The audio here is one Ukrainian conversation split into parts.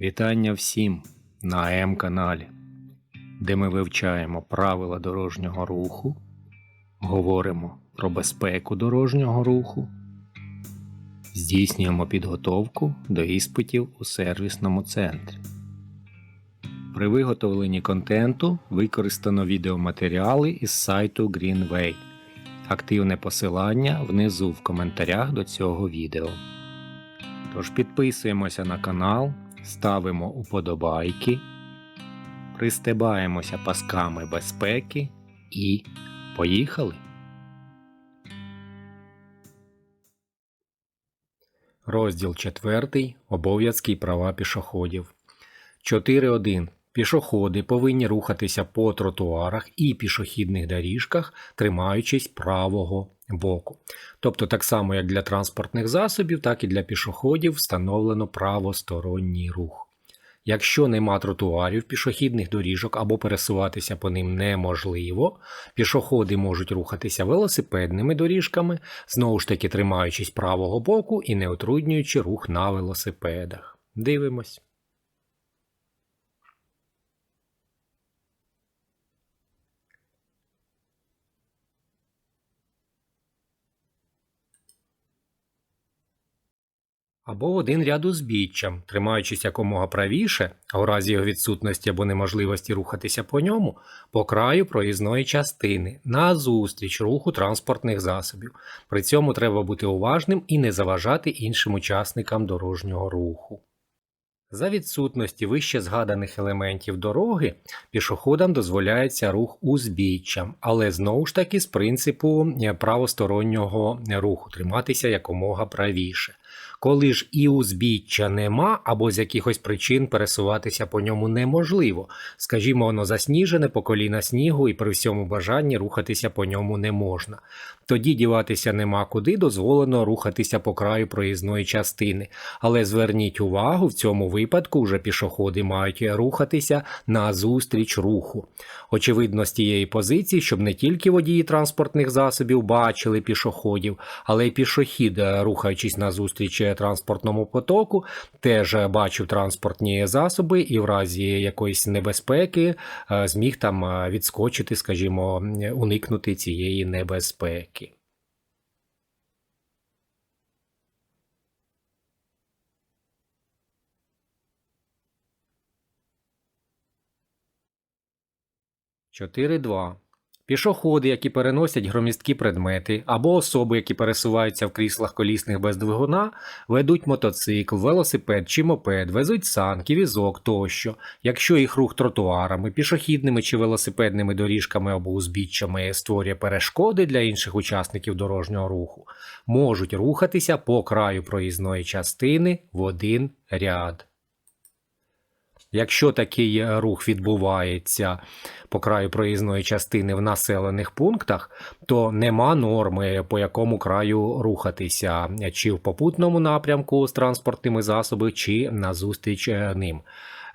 Вітання всім на М-каналі, де ми вивчаємо правила дорожнього руху, говоримо про безпеку дорожнього руху, здійснюємо підготовку до іспитів у сервісному центрі. При виготовленні контенту використано відеоматеріали із сайту Greenway. Активне посилання внизу в коментарях до цього відео. Тож підписуємося на канал, ставимо уподобайки, пристебаємося пасками безпеки і поїхали! Розділ 4. Обов'язки і права пішоходів. 4.1. Пішоходи повинні рухатися по тротуарах і пішохідних доріжках, тримаючись правого боку. Тобто, так само як для транспортних засобів, так і для пішоходів встановлено правосторонній рух. Якщо нема тротуарів, пішохідних доріжок або пересуватися по ним неможливо, пішоходи можуть рухатися велосипедними доріжками, знову ж таки тримаючись правого боку і не утруднюючи рух на велосипедах. Дивимось. Або в один ряд узбіччям, тримаючись якомога правіше, а у разі його відсутності або неможливості рухатися по ньому, по краю проїзної частини, назустріч руху транспортних засобів. При цьому треба бути уважним і не заважати іншим учасникам дорожнього руху. За відсутності вище згаданих елементів дороги пішоходам дозволяється рух узбіччям, але знову ж таки з принципу правостороннього руху триматися якомога правіше. Коли ж і узбіччя нема, або з якихось причин пересуватися по ньому неможливо, скажімо, воно засніжене по коліна снігу і при всьому бажанні рухатися по ньому не можна. Тоді діватися нема куди, дозволено рухатися по краю проїзної частини. Але зверніть увагу, в цьому випадку вже пішоходи мають рухатися на зустріч руху. Очевидно, з тієї позиції, щоб не тільки водії транспортних засобів бачили пішоходів, але й пішохід, рухаючись на зустріч транспортному потоку, теж бачив транспортні засоби і в разі якоїсь небезпеки е, зміг там е, відскочити, скажімо, уникнути цієї небезпеки. Чотири два. Пішоходи, які переносять громісткі предмети, або особи, які пересуваються в кріслах колісних без двигуна, ведуть мотоцикл, велосипед чи мопед, везуть санки, візок тощо, якщо їх рух тротуарами, пішохідними чи велосипедними доріжками або узбіччями створює перешкоди для інших учасників дорожнього руху, можуть рухатися по краю проїзної частини в один ряд. Якщо такий е, рух відбувається по краю проїзної частини в населених пунктах, то нема норми, по якому краю рухатися, чи в попутному напрямку з транспортними засобами, чи назустріч е, ним.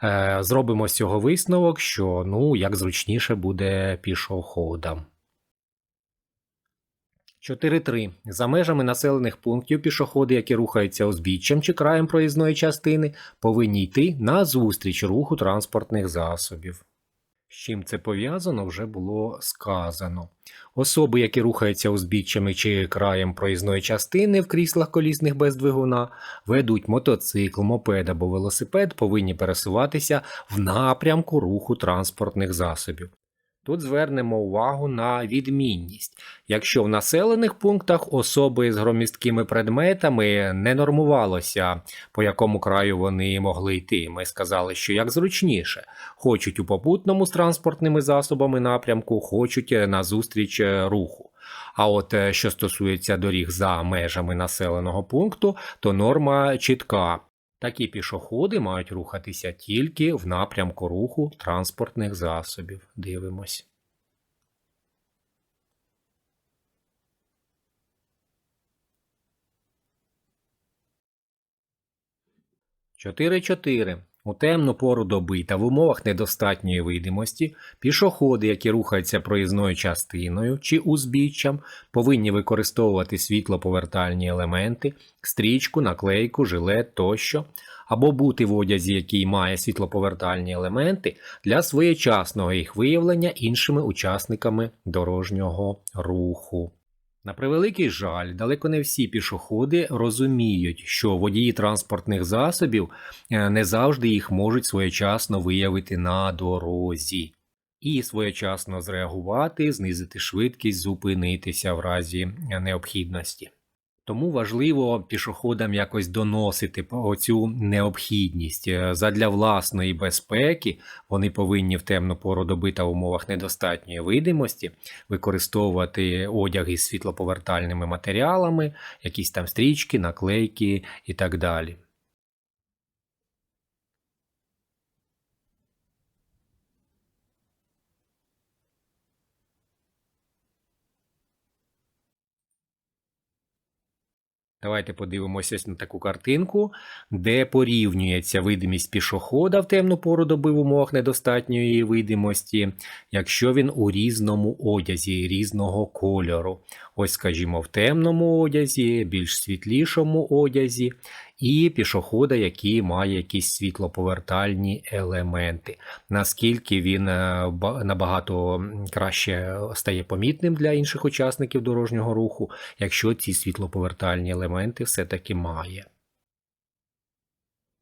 Е, зробимо з цього висновок, що ну як зручніше буде пішоходам. 4.3. За межами населених пунктів пішоходи, які рухаються узбіччям чи краєм проїзної частини, повинні йти на зустріч руху транспортних засобів. З чим це пов'язано, вже було сказано. Особи, які рухаються узбіччями чи краєм проїзної частини в кріслах колісних без двигуна, ведуть мотоцикл, мопед або велосипед, повинні пересуватися в напрямку руху транспортних засобів. Тут звернемо увагу на відмінність. Якщо в населених пунктах особи з громісткими предметами не нормувалося, по якому краю вони могли йти. Ми сказали, що як зручніше, хочуть у попутному з транспортними засобами напрямку, хочуть на зустріч руху. А от е, що стосується доріг за межами населеного пункту, то норма чітка. Такі пішоходи мають рухатися тільки в напрямку руху транспортних засобів. Дивимось. Чотири чотири. У темну пору доби та в умовах недостатньої видимості пішоходи, які рухаються проїзною частиною чи узбіччям, повинні використовувати світлоповертальні елементи, стрічку, наклейку, жилет тощо, або бути в одязі, який має світлоповертальні елементи, для своєчасного їх виявлення іншими учасниками дорожнього руху. На превеликий жаль, далеко не всі пішоходи розуміють, що водії транспортних засобів е, не завжди їх можуть своєчасно виявити на дорозі. І своєчасно зреагувати, знизити швидкість, зупинитися в разі е, необхідності. Тому важливо пішоходам якось доносити про цю необхідність. Е, Задля власної безпеки вони повинні в темну пору доби та умовах недостатньої видимості використовувати одяг із світлоповертальними матеріалами, якісь там стрічки, наклейки і так далі. Давайте подивимося на таку картинку, де порівнюється видимість пішохода в темну пору доби в умовах недостатньої видимості, якщо він у різному одязі різного кольору. Ось, скажімо, в темному одязі, більш світлішому одязі, і пішохода, який має якісь світлоповертальні елементи. Наскільки він е, набагато краще стає помітним для інших учасників дорожнього руху, якщо ці світлоповертальні елементи все-таки має.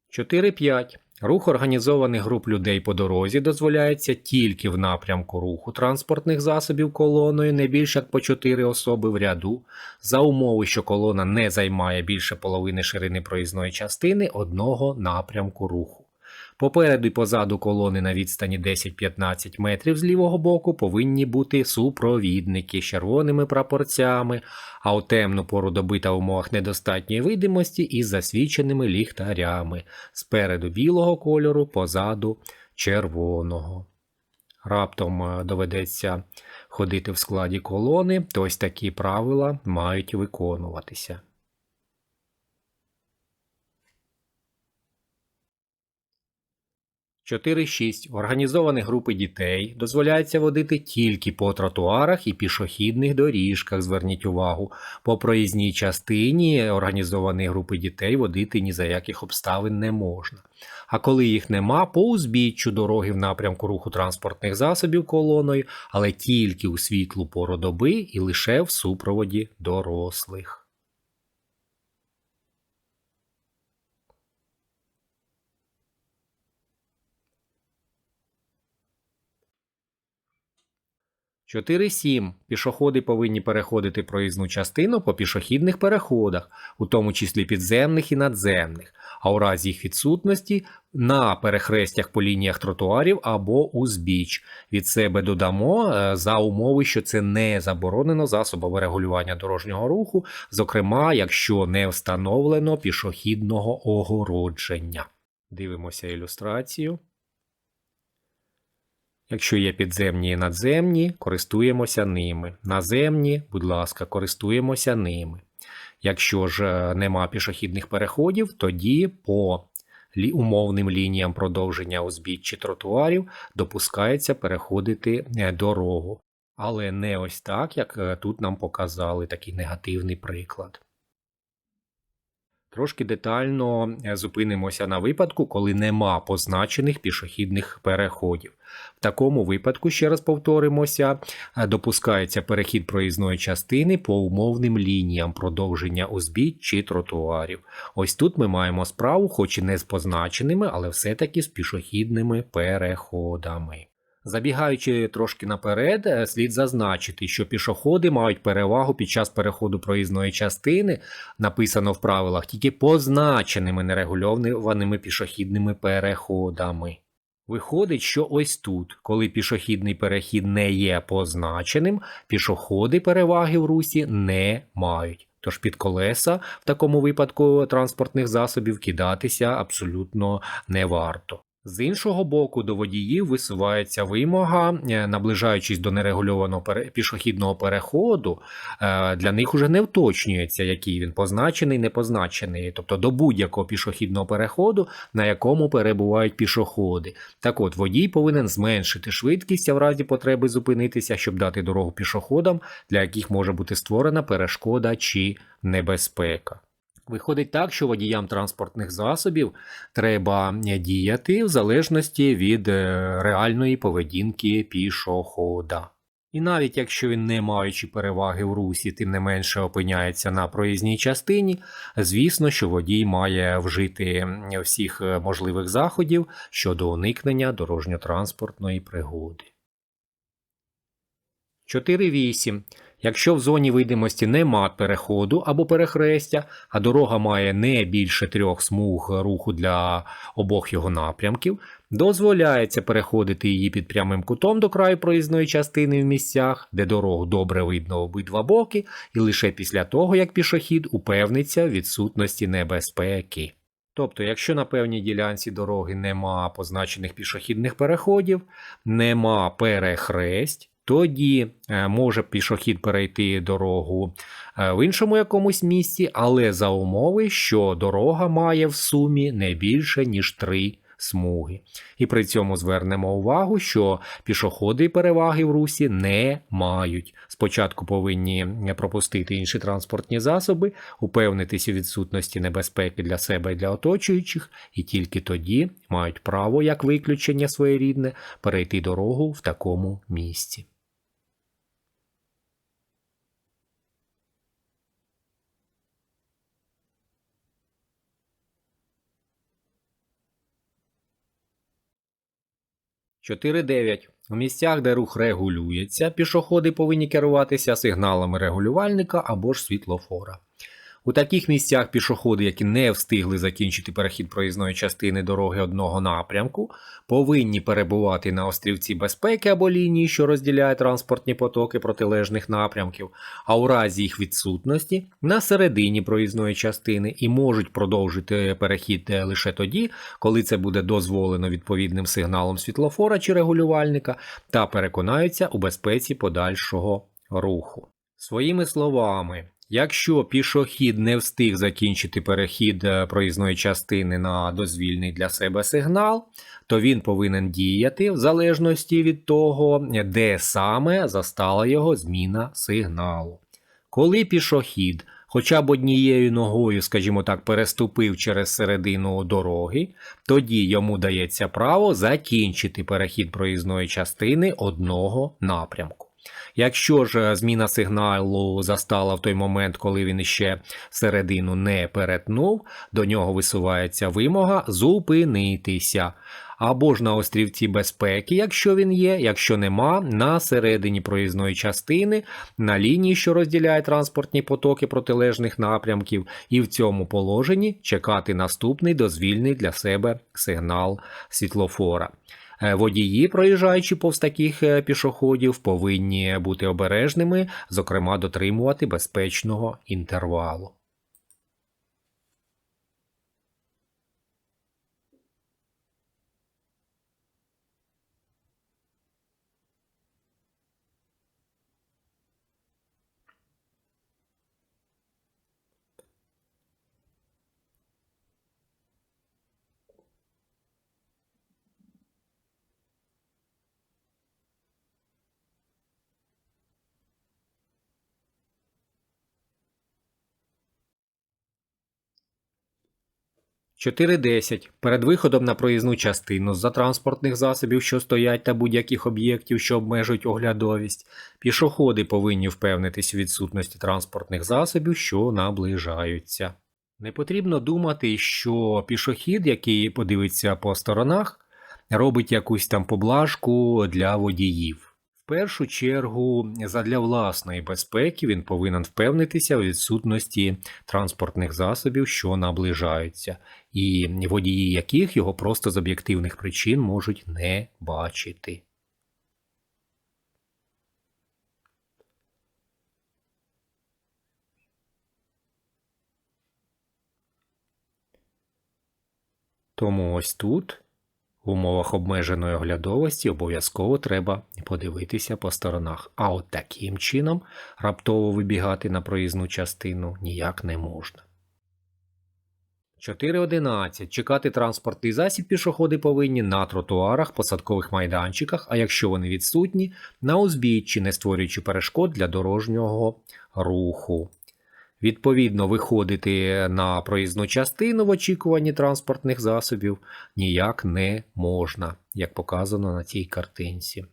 4.5. Рух організованих груп людей по дорозі дозволяється тільки в напрямку руху транспортних засобів колоною не більше як по 4 особи в ряду, за умови, що колона не займає більше половини ширини проїзної частини одного напрямку руху. Попереду і позаду колони на відстані 10-15 метрів з лівого боку повинні бути супровідники з червоними прапорцями, а у темну пору доби та умовах недостатньої видимості із засвіченими ліхтарями, спереду білого кольору, позаду червоного. Раптом е, доведеться ходити в складі колони, то ось такі правила мають виконуватися. 4.6. Організовані групи дітей дозволяється водити тільки по тротуарах і пішохідних доріжках. Зверніть увагу, по проїзній частині організовані групи дітей водити ні за яких обставин не можна. А коли їх нема, по узбіччю дороги в напрямку руху транспортних засобів колоною, але тільки у світлу пору доби і лише в супроводі дорослих. Чотири сім. Пішоходи повинні переходити проїзну частину по пішохідних переходах, у тому числі підземних і надземних, а у разі їх відсутності на перехрестях по лініях тротуарів або узбіч. Від себе додамо е, за умови, що це не заборонено засобами регулювання дорожнього руху, зокрема, якщо не встановлено пішохідного огородження. Дивимося ілюстрацію. Якщо є підземні і надземні, користуємося ними. Наземні, будь ласка, користуємося ними. Якщо ж е, нема пішохідних переходів, тоді по умовним лініям продовження узбіч чи тротуарів допускається переходити е, дорогу. Але не ось так, як е, тут нам показали такий негативний приклад. Трошки детально е, зупинимося на випадку, коли нема позначених пішохідних переходів. В такому випадку, ще раз повторимося, е, допускається перехід проїзної частини по умовним лініям продовження узбіч чи тротуарів. Ось тут ми маємо справу, хоч і не з позначеними, але все-таки з пішохідними переходами. Забігаючи трошки наперед, е, слід зазначити, що пішоходи мають перевагу під час переходу проїзної частини, написано в правилах, тільки позначеними нерегульованими пішохідними переходами. Виходить, що ось тут, коли пішохідний перехід не є позначеним, пішоходи переваги в русі не мають. Тож під колеса в такому випадку транспортних засобів кидатися абсолютно не варто. З іншого боку, до водіїв висувається вимога, е, наближаючись до нерегульованого пішохідного переходу, е, для них уже не вточнюється, який він позначений, не позначений, тобто до будь-якого пішохідного переходу, на якому перебувають пішоходи. Так от, водій повинен зменшити швидкість, а в разі потреби зупинитися, щоб дати дорогу пішоходам, для яких може бути створена перешкода чи небезпека. Виходить так, що водіям транспортних засобів треба діяти в залежності від е, реальної поведінки пішохода. І навіть якщо він, не маючи переваги в русі, тим не менше опиняється на проїзній частині, звісно, що водій має вжити всіх е, можливих заходів щодо уникнення дорожньо-транспортної пригоди. 4.8. Якщо в зоні видимості нема переходу або перехрестя, а дорога має не більше трьох смуг руху для обох його напрямків, дозволяється переходити її під прямим кутом до краю проїзної частини в місцях, де дорогу добре видно обидва боки, і лише після того, як пішохід упевниться в відсутності небезпеки. Тобто, якщо на певній ділянці дороги нема позначених пішохідних переходів, нема перехресть, тоді е, може пішохід перейти дорогу е, в іншому якомусь місці, але за умови, що дорога має в сумі не більше, ніж три смуги. І при цьому звернемо увагу, що пішоходи переваги в русі не мають. Спочатку повинні пропустити інші транспортні засоби, упевнитися у відсутності небезпеки для себе і для оточуючих, і тільки тоді мають право, як виключення своєрідне, перейти дорогу в такому місці. Чотири дев'ять. У місцях, де рух регулюється, пішоходи повинні керуватися сигналами регулювальника або ж світлофора. У таких місцях пішоходи, які не встигли закінчити перехід проїзної частини дороги одного напрямку, повинні перебувати на острівці безпеки або лінії, що розділяє транспортні потоки протилежних напрямків, а у разі їх відсутності на середині проїзної частини і можуть продовжити перехід лише тоді, коли це буде дозволено відповідним сигналом світлофора чи регулювальника, та переконаються у безпеці подальшого руху. Своїми словами, Якщо пішохід не встиг закінчити перехід е, проїзної частини на дозвільний для себе сигнал, то він повинен діяти в залежності від того, де саме застала його зміна сигналу. Коли пішохід хоча б однією ногою, скажімо так, переступив через середину дороги, тоді йому дається право закінчити перехід проїзної частини одного напрямку. Якщо ж зміна сигналу застала в той момент, коли він іще середину не перетнув, до нього висувається вимога зупинитися. Або ж на острівці безпеки, якщо він є, якщо нема, на середині проїзної частини, на лінії, що розділяє транспортні потоки протилежних напрямків, і в цьому положенні чекати наступний дозвільний для себе сигнал світлофора. Е, водії, проїжджаючи повз таких е, пішоходів, повинні бути обережними, зокрема дотримувати безпечного інтервалу. – 4.10. Перед виходом на проїзну частину з-за транспортних засобів, що стоять та будь-яких об'єктів, що обмежують оглядовість, пішоходи повинні впевнитись у відсутності транспортних засобів, що наближаються. Не потрібно думати, що пішохід, який подивиться по сторонах, робить якусь там поблажку для водіїв. Першу чергу, задля власної безпеки він повинен впевнитися у відсутності транспортних засобів, що наближаються, і водії яких його просто з об'єктивних причин можуть не бачити. Тому ось тут В умовах обмеженої оглядовості обов'язково треба подивитися по сторонах. А от таким чином раптово вибігати на проїзну частину ніяк не можна. 4.11. Чекати транспортний засіб пішоходи повинні на тротуарах, посадкових майданчиках, а якщо вони відсутні, на узбіччі, не створюючи перешкод для дорожнього руху. Відповідно, виходити на проїзну частину в очікуванні транспортних засобів ніяк не можна, як показано на цій картинці.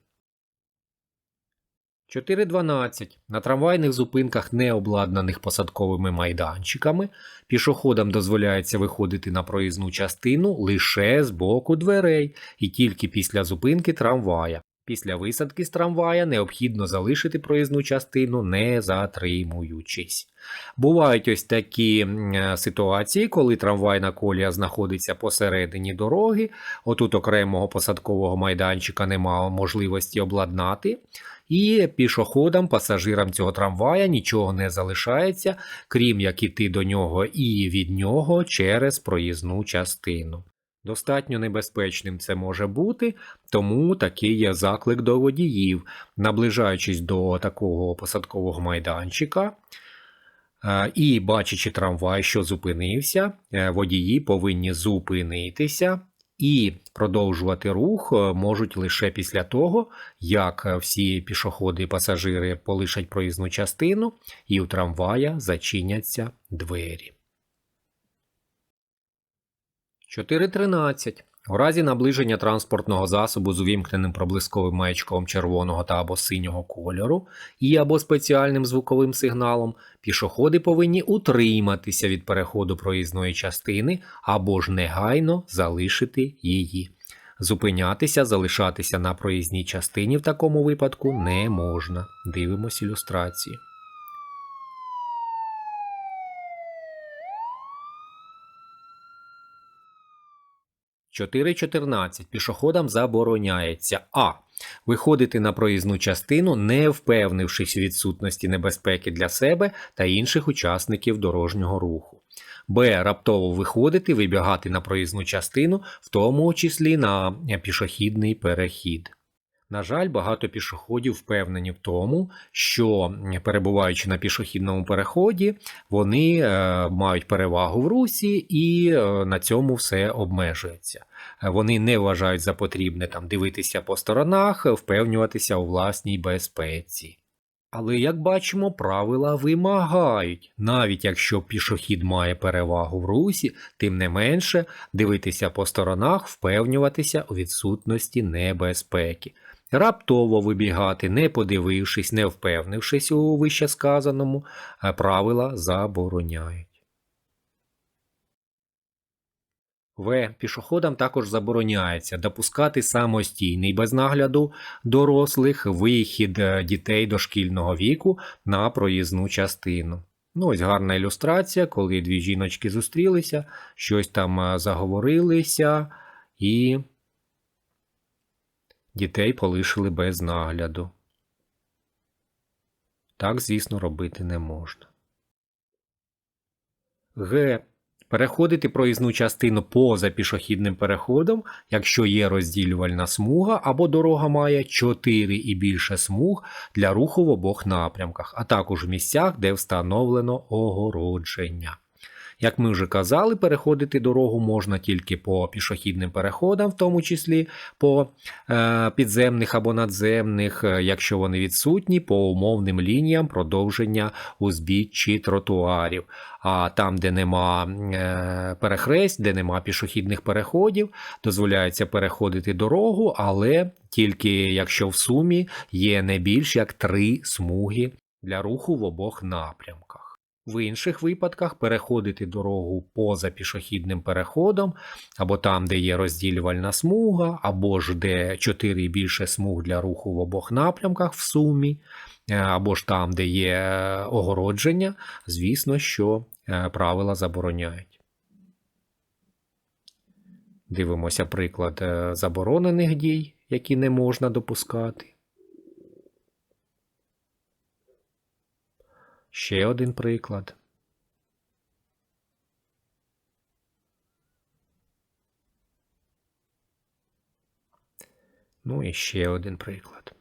4.12. На трамвайних зупинках, не обладнаних посадковими майданчиками, пішоходам дозволяється виходити на проїзну частину лише з боку дверей і тільки після зупинки трамвая. Після висадки з трамвая необхідно залишити проїзну частину, не затримуючись. Бувають ось такі ситуації, коли трамвайна колія знаходиться посередині дороги, отут окремого посадкового майданчика немає можливості обладнати, і пішоходам, пасажирам цього трамвая нічого не залишається, крім як іти до нього і від нього через проїзну частину. Достатньо небезпечним це може бути, тому такий є заклик до водіїв, наближаючись до такого посадкового майданчика. е, І бачачи трамвай, що зупинився, е, водії повинні зупинитися і продовжувати рух е, можуть лише після того, як всі пішоходи і пасажири полишать проїзну частину і у трамвая зачиняться двері. 4.13. У разі наближення транспортного засобу з увімкненим проблисковим маячком червоного та або синього кольору і або спеціальним звуковим сигналом, пішоходи повинні утриматися від переходу проїзної частини або ж негайно залишити її. Зупинятися, залишатися на проїзній частині в такому випадку не можна. Дивимось ілюстрації. 4.14. Пішоходам забороняється А. Виходити на проїзну частину, не впевнившись у відсутності небезпеки для себе та інших учасників дорожнього руху. Б. Раптово виходити, вибігати на проїзну частину, в тому числі на пішохідний перехід. На жаль, багато пішоходів впевнені в тому, що перебуваючи на пішохідному переході, вони е, мають перевагу в русі і е, на цьому все обмежується. Вони не вважають за потрібне там дивитися по сторонах, впевнюватися у власній безпеці. Але, як бачимо, правила вимагають, навіть якщо пішохід має перевагу в русі, тим не менше дивитися по сторонах, впевнюватися у відсутності небезпеки. Раптово вибігати, не подивившись, не впевнившись у вищесказаному, правила забороняють. В. Пішоходам також забороняється допускати самостійний без нагляду дорослих вихід е, дітей дошкільного віку на проїзну частину. Ну, ось гарна ілюстрація, коли дві жіночки зустрілися, щось там е, заговорилися і дітей полишили без нагляду. Так, звісно, робити не можна. Г. Переходити проїзну частину поза пішохідним переходом, якщо є розділювальна смуга або дорога має 4 і більше смуг для руху в обох напрямках, а також в місцях, де встановлено огородження. Як ми вже казали, переходити дорогу можна тільки по пішохідним переходам, в тому числі по е, підземних або надземних, е, якщо вони відсутні, по умовним лініям продовження узбіччі тротуарів. А там, де нема е, перехресть, де нема пішохідних переходів, дозволяється переходити дорогу, але тільки якщо в сумі є не більш як три смуги для руху в обох напрямках. В інших випадках переходити дорогу поза пішохідним переходом, або там, де є розділювальна смуга, або ж де 4 і більше смуг для руху в обох напрямках в сумі, е, або ж там, де є е, огородження, звісно, що е, правила забороняють. Дивимося приклад заборонених дій, які не можна допускати. Ще один приклад. Ну і ще один приклад.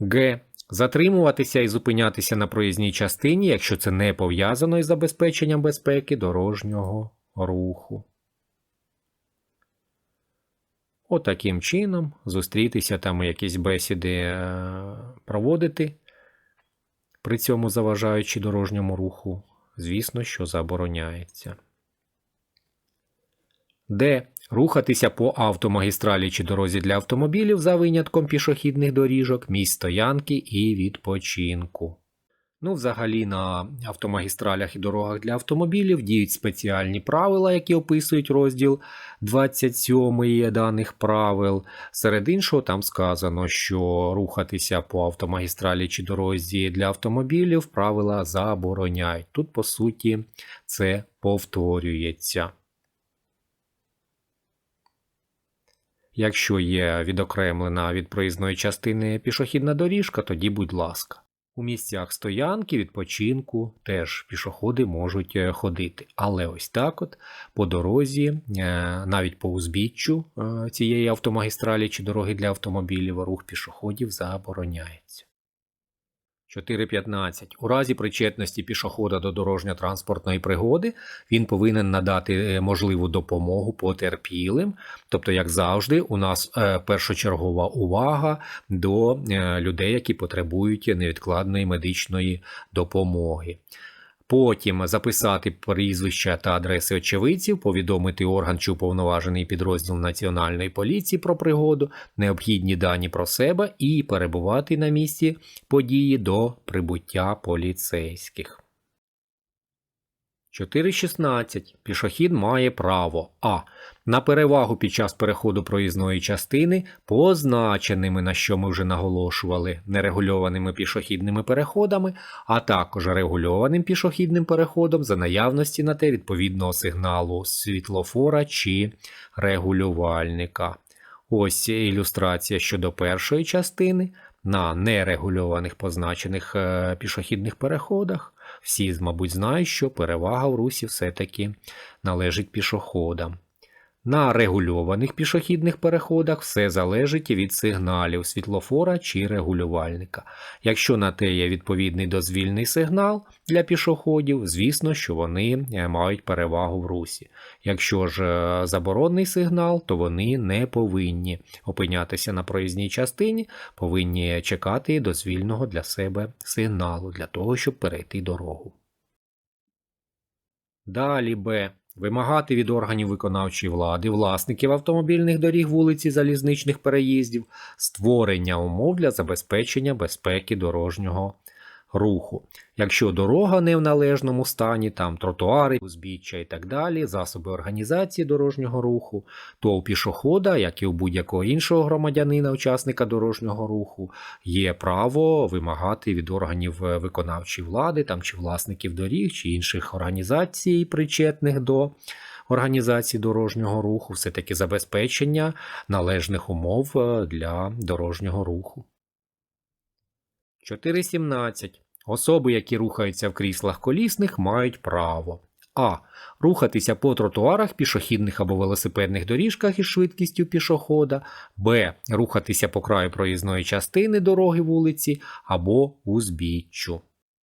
Г. Затримуватися і зупинятися на проїзній частині, якщо це не пов'язано із забезпеченням безпеки дорожнього руху. Отаким чином зустрітися там якісь бесіди е, проводити, при цьому заважаючи дорожньому руху, звісно, що забороняється. Д. Рухатися по автомагістралі чи дорозі для автомобілів за винятком пішохідних доріжок, місць стоянки і відпочинку. Ну, взагалі, на автомагістралях і дорогах для автомобілів діють спеціальні правила, які описують розділ 27 даних правил. Серед іншого, там сказано, що рухатися по автомагістралі чи дорозі для автомобілів правила забороняють. Тут, по суті, це повторюється. Якщо є відокремлена від проїзної частини пішохідна доріжка, тоді будь ласка. У місцях стоянки, відпочинку теж пішоходи можуть е, ходити. Але ось так от по дорозі, е, навіть по узбіччю е, цієї автомагістралі чи дороги для автомобілів, рух пішоходів забороняється. 4.15. У разі причетності пішохода до дорожньо-транспортної пригоди він повинен надати е, можливу допомогу потерпілим. Тобто, як завжди, у нас е, першочергова увага до е, людей, які потребують невідкладної медичної допомоги. Потім записати прізвища та адреси очевидців, повідомити орган чи уповноважений підрозділ Національної поліції про пригоду, необхідні дані про себе і перебувати на місці події до прибуття поліцейських. 4.16. Пішохід має право а. На перевагу під час переходу проїзної частини, позначеними, на що ми вже наголошували, нерегульованими пішохідними переходами, а також регульованим пішохідним переходом за наявності на те відповідного сигналу світлофора чи регулювальника. Ось ілюстрація щодо першої частини на нерегульованих позначених е, пішохідних переходах. Всі, мабуть, знають, що перевага в русі все-таки належить пішоходам. На регульованих пішохідних переходах все залежить від сигналів світлофора чи регулювальника. Якщо на те є відповідний дозвільний сигнал для пішоходів, звісно, що вони е, мають перевагу в русі. Якщо ж е, заборонний сигнал, то вони не повинні опинятися на проїзній частині, повинні чекати дозвільного для себе сигналу для того, щоб перейти дорогу. Далі Б. Вимагати від органів виконавчої влади, власників автомобільних доріг вулиці залізничних переїздів, створення умов для забезпечення безпеки дорожнього руху. Якщо дорога не в належному стані, там тротуари, узбіччя і так далі, засоби організації дорожнього руху, то у пішохода, як і у будь-якого іншого громадянина, учасника дорожнього руху, є право вимагати від органів е, виконавчої влади там, чи власників доріг, чи інших організацій, причетних до. Організації дорожнього руху, все-таки забезпечення належних умов е, для дорожнього руху. 4.17. Особи, які рухаються в кріслах колісних, мають право а. Рухатися по тротуарах, пішохідних або велосипедних доріжках із швидкістю пішохода, б. Рухатися по краю проїзної частини дороги вулиці або узбіччю.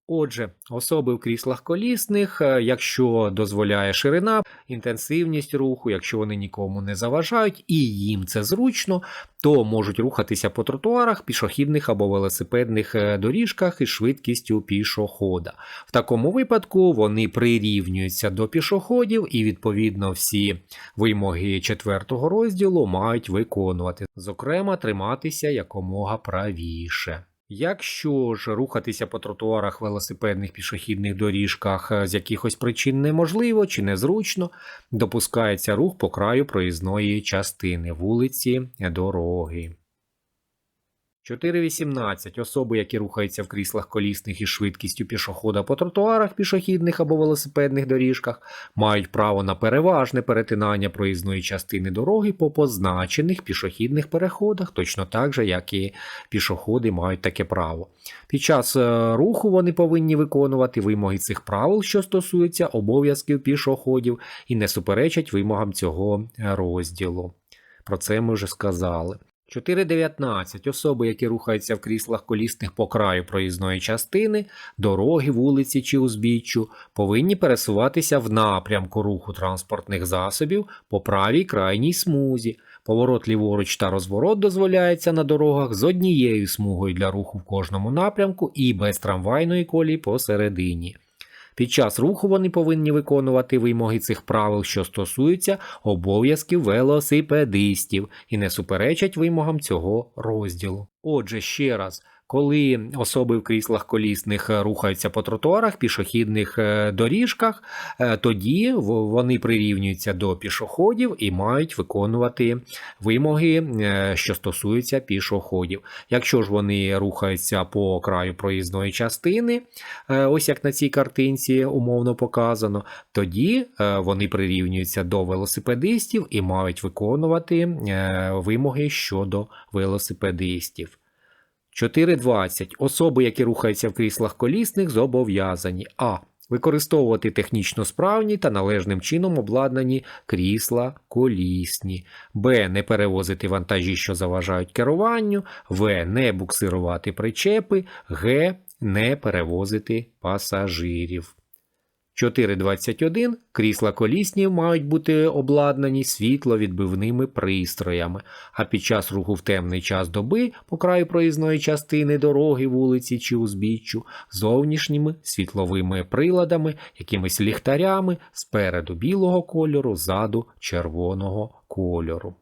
Отже, особи в кріслах колісних, е, якщо дозволяє ширина, інтенсивність руху, якщо вони нікому не заважають і їм це зручно, то можуть рухатися по тротуарах, пішохідних або велосипедних е, доріжках із швидкістю пішохода. В такому випадку вони прирівнюються до пішоходів і, відповідно, всі вимоги четвертого розділу мають виконувати, зокрема, триматися якомога правіше. Якщо ж рухатися по тротуарах велосипедних пішохідних доріжках е, з якихось причин неможливо чи незручно, допускається рух по краю проїзної частини вулиці дороги. 4.18. Особи, які рухаються в кріслах колісних із швидкістю пішохода по тротуарах, пішохідних або велосипедних доріжках, мають право на переважне перетинання проїзної частини дороги по позначених пішохідних переходах, точно так же, як і пішоходи мають таке право. Під час е, руху вони повинні виконувати вимоги цих правил, що стосуються обов'язків пішоходів, і не суперечать вимогам цього е, розділу. Про це ми вже сказали. 4.19. Особи, які рухаються в кріслах колісних по краю проїзної частини, дороги, вулиці чи узбіччю, повинні пересуватися в напрямку руху транспортних засобів по правій крайній смузі. Поворот ліворуч та розворот дозволяється на дорогах з однією смугою для руху в кожному напрямку і без трамвайної колії посередині. Під час руху вони повинні виконувати вимоги цих правил, що стосуються обов'язків велосипедистів, і не суперечать вимогам цього розділу. Отже, ще раз. Коли особи в кріслах колісних е, рухаються по тротуарах, пішохідних е, доріжках, е, тоді вони прирівнюються до пішоходів і мають виконувати вимоги, що стосуються пішоходів. Якщо ж вони рухаються по краю проїзної частини, ось як на цій картинці умовно показано, тоді вони прирівнюються до велосипедистів і мають виконувати вимоги щодо велосипедистів. 4.20. Особи, які рухаються в кріслах колісних, зобов'язані а. Використовувати технічно справні та належним чином обладнані крісла колісні, б. Не перевозити вантажі, що заважають керуванню, в. Не буксирувати причепи, г. Не перевозити пасажирів. 4.21. Крісла колісні мають бути обладнані світловідбивними пристроями, а під час руху в темний час доби по краю проїзної частини дороги, вулиці чи узбіччю зовнішніми світловими приладами, якимись ліхтарями спереду білого кольору, ззаду червоного кольору.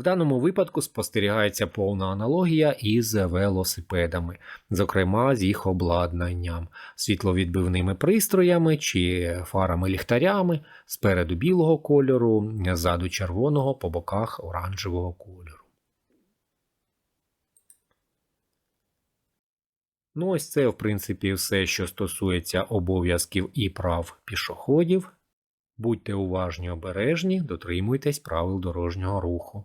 В даному випадку спостерігається повна аналогія із велосипедами, зокрема з їх обладнанням, світловідбивними пристроями чи фарами-ліхтарями, спереду білого кольору, ззаду червоного, по боках оранжевого кольору. Ну, ось це, в принципі, все, що стосується обов'язків і прав пішоходів. Будьте уважні обережні, дотримуйтесь правил дорожнього руху.